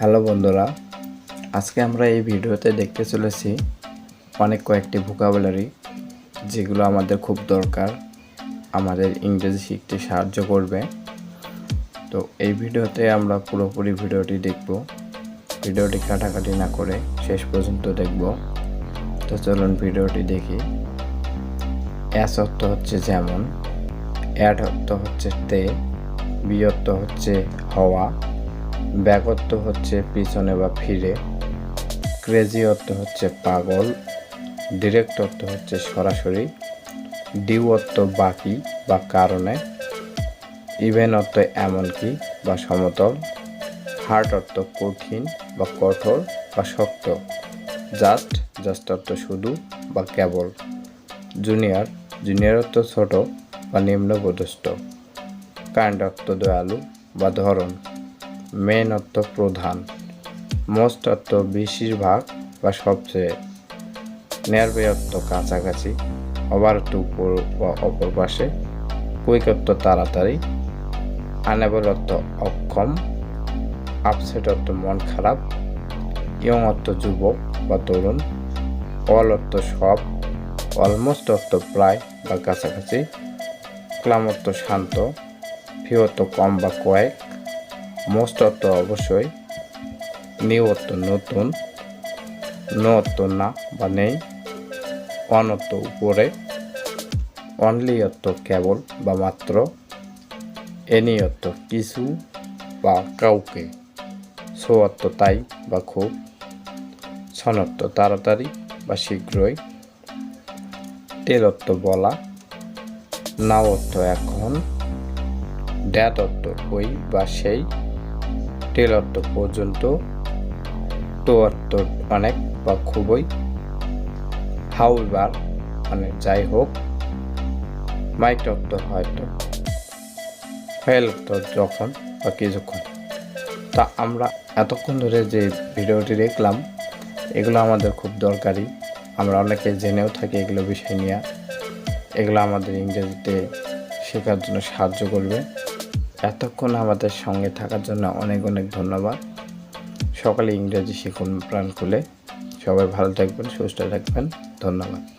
Hello বন্ধুরা, আজকে আমরা এই ভিডিওতে দেখতে চলেছি অনেক কয়েকটি ভোকাবুলারি যেগুলো আমাদের খুব দরকার, আমাদের ইংরেজি শিখতে সাহায্য করবে। তো এই ভিডিওতে আমরা পুরোপুরি ভিডিওটি দেখব, ভিডিওটি কাটাকাটি না করে শেষ পর্যন্ত দেখব। তো চলুন ভিডিওটি দেখি। অ্যাস অর্থ হচ্ছে যেমন অ্যাড অর্থ হচ্ছে তে, বি অর্থ হচ্ছে হওয়া অর্থ হচ্ছে পিছনে বা ফিরে ক্রেজি অর্থ হচ্ছে পাগল ডিরেক্ট অর্থ হচ্ছে সরাসরি ডিউ অর্থ বাকি বা কারণে ইভেন অর্থ এমনকি বা সমতল হার্ট অর্থ কঠিন বা কঠোর বা শক্ত জাস্ট জাস্ট অর্থ শুধু বা কেবল জুনিয়র জুনিয়র অর্থ ছোট বা নিম্নপদস্থ কাইন্ড অর্থ দয়ালু বা ধরন মেন অর্থ প্রধান মোস্ট অর্থ বেশিরভাগ বা সবচেয়ে নেয়ারবে অর্থ কাছাকাছি ওভার অর্থ উপর বা অপর পাশে কুইক অর্থ তাড়াতাড়ি আনেবল অর্থ অক্ষম আপসেট অর্থ মন খারাপ ইয়ং অর্থ যুবক বা তরুণ অল অর্থ সব অলমোস্ট অর্থ প্রায় বা কাছাকাছি ক্লাম অর্থ শান্ত ফিউ অর্থ কম বা কয়েক মোস্ট অর্থ অবশ্যই নিউ অর্থ নতুন নো অর্থ না বা নেই অন অর্থ উপরে অনলি অর্থ কেবল বা মাত্র এনি অর্থ কিছু বা কাউকে সো অর্থ তাই বা খুব অর্থ তাড়াতাড়ি বা শীঘ্রই টেল অর্থ বলা নাও অর্থ এখন ড্যাট অর্থ ওই বা সেই টেল অর্থ পর্যন্ত তো অর্থ অনেক বা খুবই। হাউবার মানে যাই হোক মাইট অর্থ হয়তো ফেল অর্থ যখন বা কিছুক্ষণ। তা আমরা এতক্ষণ ধরে যে ভিডিওটি দেখলাম, এগুলো আমাদের খুব দরকারি। আমরা অনেকে জেনেও থাকি এগুলো বিষয় নিয়ে। এগুলো আমাদের ইংরেজিতে শেখার জন্য সাহায্য করবে। এতক্ষণ আমাদের সঙ্গে থাকার জন্য অনেক অনেক ধন্যবাদ। সকালে ইংরেজি শিখুন প্রাণ খুলে সবাই ভালো থাকবেন, সুস্থ থাকবেন। ধন্যবাদ।